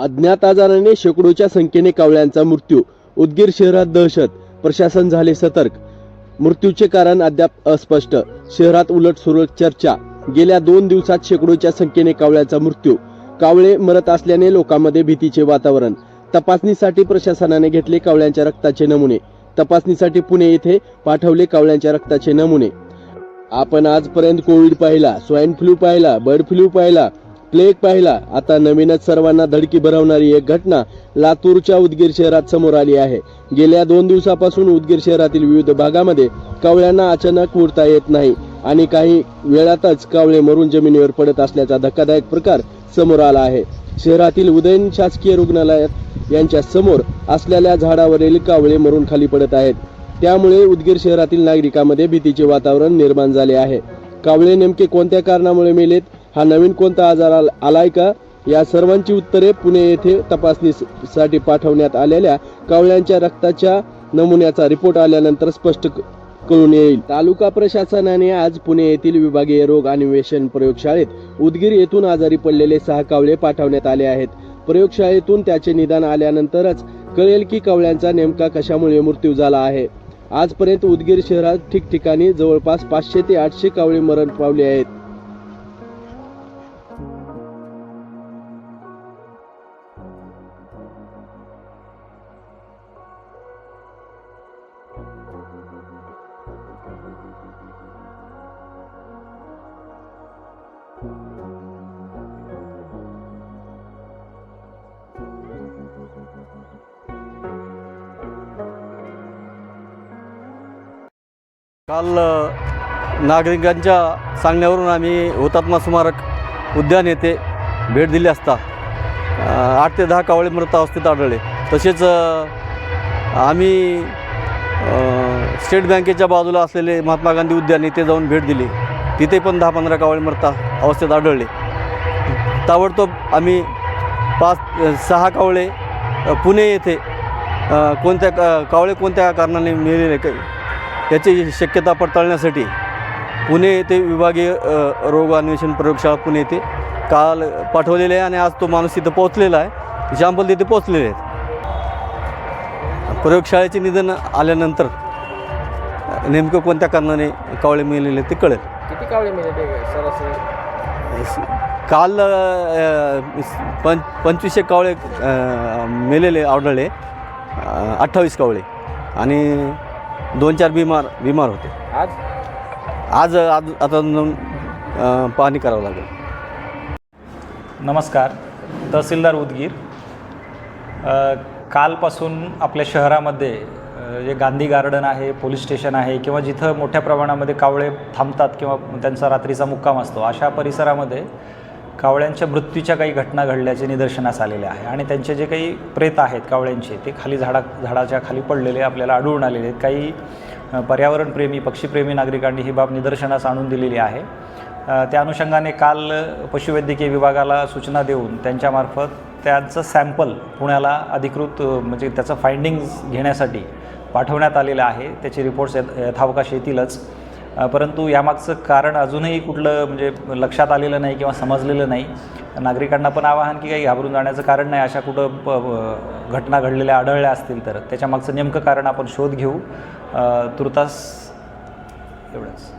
अज्ञात आजाराने शेकडोच्या संख्येने कावळ्यांचा मृत्यू. उदगीर शहरात दहशत. प्रशासन झाले सतर्क. मृत्यूचे कारण अद्याप अस्पष्ट. शहरात उलट सुलट चर्चा. गेल्या दोन दिवसात शेकडोच्या संख्येने कावळ्याचा मृत्यू. कावळे मरत असल्याने लोकांमध्ये भीतीचे वातावरण. तपासणीसाठी प्रशासनाने घेतले कावळ्यांच्या रक्ताचे नमुने. तपासणीसाठी पुणे येथे पाठवले कावळ्यांच्या रक्ताचे नमुने. आपण आजपर्यंत कोविड पाहिला स्वाईन फ्लू पाहिला बर्ड फ्लू पाहिला प्लेग पाहिला. आता नवीनच सर्वांना धडकी भरवणारी एक घटना लातूरच्या उदगीर शहरात समोर आली आहे. गेल्या दोन दिवसापासून उदगीर शहरातील विविध भागामध्ये कावळ्यांना अचानक उडता येत नाही आणि काही वेळातच कावळे मरून जमिनीवर पडत असल्याचा धक्कादायक प्रकार समोर आला आहे. शहरातील उदयन शासकीय रुग्णालयात यांच्या समोर असलेल्या झाडावरील कावळे मरून खाली पडत आहेत. त्यामुळे उदगीर शहरातील नागरिकांमध्ये भीतीचे वातावरण निर्माण झाले आहे. कावळे नेमके कोणत्या कारणामुळे मेलेत? हा नवीन कोणता आजार आलाय का? या सर्वांची उत्तरे पुणे येथे तपासणीसाठी पाठवण्यात आलेल्या कावळ्यांच्या रक्ताच्या नमुन्याचा रिपोर्ट आल्यानंतर स्पष्ट कळून येईल. तालुका प्रशासनाने आज पुणे येथील विभागीय रोग अन्वेषण प्रयोगशाळेत उदगीर येथून आजारी पडलेले सहा कावळे पाठवण्यात आले आहेत. प्रयोगशाळेतून त्याचे निदान आल्यानंतरच कळेल की कावळ्यांचा नेमका कशामुळे मृत्यू झाला आहे. आजपर्यंत उदगीर शहरात ठिकठिकाणी जवळपास पाचशे ते आठशे कावळे मरण पावले आहेत. काल नागरिकांच्या सांगण्यावरून आम्ही हुतात्मा स्मारक उद्यान येथे भेट दिली असता आठ ते दहा कावळे मृत अवस्थेत आढळले. तसेच आम्ही स्टेट बँकेच्या बाजूला असलेले महात्मा गांधी उद्यान येथे जाऊन भेट दिली. तिथे पण दहा पंधरा कावळे मृत अवस्थेत आढळले. ताबडतोब आम्ही पाच सहा कावळे पुणे येथे कोणत्या का कावळे कोणत्या कारणाने मेलेले काही याची शक्यता पडताळण्यासाठी पुणे येथे विभागीय रोग अन्वेषण प्रयोगशाळा पुणे येथे काल पाठवलेले आहे आणि आज तो माणूस तिथं पोहोचलेला आहे. जांबल तिथे पोहोचलेले आहेत. प्रयोगशाळेचे निधन आल्यानंतर नेमकं कोणत्या कारणाने कावळे मेलेले ते कळेल. किती कावळे मिळाले? सरासरी काल पं पंचवीसशे कावळे मेलेले आढळले अठ्ठावीस कावळे. आणि दोन चार बिमार बिमार होते. आज? आज आज आता पाहणी करावं लागेल. नमस्कार. तहसीलदार उदगीर. कालपासून आपल्या शहरामध्ये जे गांधी गार्डन आहे पोलीस स्टेशन आहे किंवा जिथं मोठ्या प्रमाणामध्ये कावळे थांबतात किंवा त्यांचा रात्रीचा मुक्काम असतो अशा परिसरामध्ये कावळ्यांच्या मृत्यूच्या काही घटना घडल्याचे निदर्शनास आलेले आहे. आणि त्यांचे जे काही प्रेत आहेत कावळ्यांचे ते खाली झाडा झाडाच्या खाली पडलेले आपल्याला आढळून आलेले आहेत. काही पर्यावरणप्रेमी पक्षीप्रेमी नागरिकांनी ही बाब निदर्शनास आणून दिलेली आहे. त्या अनुषंगाने काल पशुवैद्यकीय विभागाला सूचना देऊन त्यांच्यामार्फत त्यांचं सॅम्पल पुण्याला अधिकृत म्हणजे त्याचं फाइंडिंग्ज घेण्यासाठी पाठवण्यात आलेलं आहे. त्याचे रिपोर्ट्स यथावकाश येतीलच. परंतु यामागचं कारण अजूनही कुठलं म्हणजे लक्षात आलेलं नाही किंवा समजलेलं नाही. नागरिकांना पण आवाहन की काही घाबरून जाण्याचं कारण नाही. अशा कुठं प घटना घडलेल्या आढळल्या असतील तर. त्याच्यामागचं नेमकं कारण आपण शोध घेऊ. तुर्तास एवढंच.